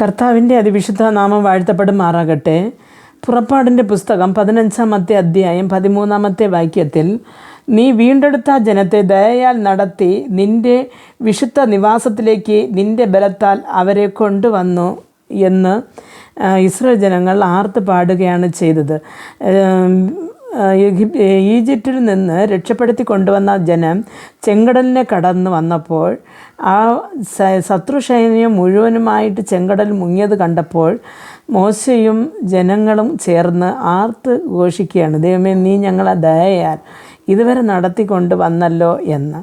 കർത്താവിന്റെ അതിവിശുദ്ധ നാമം വാഴ്ത്തപ്പെടുമാറാകട്ടെ. പുറപ്പാടിന്റെ പുസ്തകം പതിനഞ്ചാമത്തെ അധ്യായം പതിമൂന്നാമത്തെ വാക്യത്തിൽ നീ വീണ്ടെടുത്ത ജനത്തെ ദയയാൽ നടത്തി നിന്റെ വിശുദ്ധ നിവാസത്തിലേക്ക് നിന്റെ ബലത്താൽ അവരെ കൊണ്ടുവന്നു എന്ന് ഇസ്രോ ജനങ്ങൾ ആർത്ത് പാടുകയാണ് ചെയ്തത്. ഈജിപ്തിൽ നിന്ന് രക്ഷപ്പെടുത്തി കൊണ്ടുവന്ന ജനം ചെങ്കടലിനെ കടന്നു വന്നപ്പോൾ ആ ശത്രുസൈന്യം മുഴുവനുമായിട്ട് ചെങ്കടൽ മുങ്ങിയത് കണ്ടപ്പോൾ മോശയും ജനങ്ങളും ചേർന്ന് ആർത്ത് ഘോഷിക്കുകയാണ്. ദൈവമേ നീ ഞങ്ങളെ ദയയാൽ ഇതുവരെ നടത്തിക്കൊണ്ട് വന്നല്ലോ എന്ന്.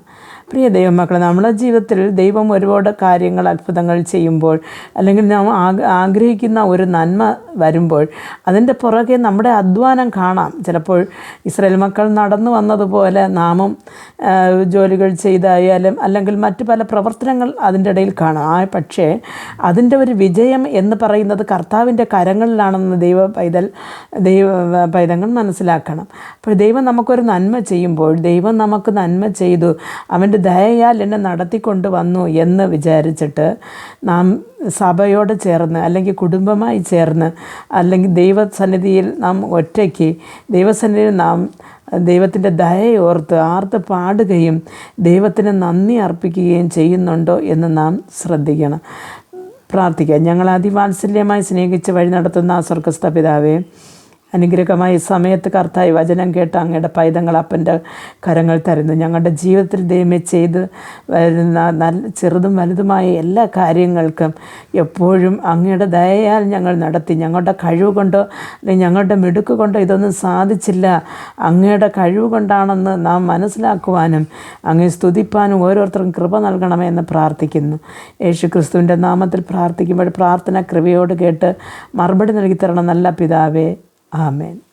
പ്രിയ ദൈവമക്കളെ നമ്മുടെ ജീവിതത്തിൽ ദൈവം ഒരുപാട് കാര്യങ്ങൾ അത്ഭുതങ്ങൾ ചെയ്യുമ്പോൾ അല്ലെങ്കിൽ നാം ആഗ് ആഗ്രഹിക്കുന്ന ഒരു നന്മ വരുമ്പോൾ അതിന്റെ പുറകെ നമ്മുടെ അധ്വാനം കാണാം. ചിലപ്പോൾ ഇസ്രായേൽ മക്കൾ നടന്നു വന്നതുപോലെ നാമും ജോലികൾ ചെയ്തായാലും അല്ലെങ്കിൽ മറ്റു പല പ്രവർത്തനങ്ങൾ അതിന്റെ ഇടയിൽ കാണാം. പക്ഷേ അതിന്റെ ഒരു വിജയം എന്ന് പറയുന്നത് കർത്താവിന്റെ കരങ്ങളിലാണെന്ന് ദൈവ പൈതൽ ദൈവ പൈതങ്ങൾ മനസ്സിലാക്കണം. അപ്പോൾ ദൈവം നമുക്കൊരു നന്മ ചെയ്യുമ്പോൾ ദൈവം നമുക്ക് നന്മ ചെയ്തു അവന്റെ ദയയാൽ എന്നെ നടത്തിക്കൊണ്ട് വന്നു എന്ന് വിചാരിച്ചിട്ട് നാം സഭയോട് ചേർന്ന് അല്ലെങ്കിൽ കുടുംബമായി ചേർന്ന് അല്ലെങ്കിൽ ദൈവസന്നിധിയിൽ നാം ഒറ്റയ്ക്ക് ദൈവസന്നിധിയിൽ നാം ദൈവത്തിന്റെ ദയയോർത്ത് ആർത്ത് പാടുകയും ദൈവത്തിന് നന്ദി അർപ്പിക്കുകയും ചെയ്യുന്നുണ്ടോ എന്ന് നാം ശ്രദ്ധിക്കണം. പ്രാർത്ഥിക്കാം. ഞങ്ങൾ അതിവാത്സല്യമായി സ്നേഹിച്ച് വഴി നടത്തുന്ന ആ സ്വർഗസ്ഥ പിതാവേ അനുഗ്രഹമായി സമയത്ത് കർത്തായി വചനം കേട്ട് അങ്ങയുടെ പൈതങ്ങൾ അപ്പന്റെ കരങ്ങൾ തരുന്നു. ഞങ്ങളുടെ ജീവിതത്തിൽ ദൈവമേ ചെയ്ത് വരുന്ന നല്ല ചെറുതും വലുതുമായ എല്ലാ കാര്യങ്ങൾക്കും എപ്പോഴും അങ്ങയുടെ ദയയാൽ ഞങ്ങൾ നടത്തി. ഞങ്ങളുടെ കഴിവ് കൊണ്ടോ അല്ലെങ്കിൽ ഞങ്ങളുടെ മിടുക്ക് കൊണ്ടോ ഇതൊന്നും സാധിച്ചില്ല. അങ്ങയുടെ കഴിവ് കൊണ്ടാണെന്ന് നാം മനസ്സിലാക്കുവാനും അങ്ങേ സ്തുതിപ്പാനും ഓരോരുത്തർക്കും കൃപ നൽകണമേ എന്ന് പ്രാർത്ഥിക്കുന്നു. യേശു ക്രിസ്തുവിന്റെ നാമത്തിൽ പ്രാർത്ഥിക്കുമ്പോൾ പ്രാർത്ഥന കൃപയോട് കേട്ട് മറുപടി നൽകി തരണം. നല്ല പിതാവേ 阿门。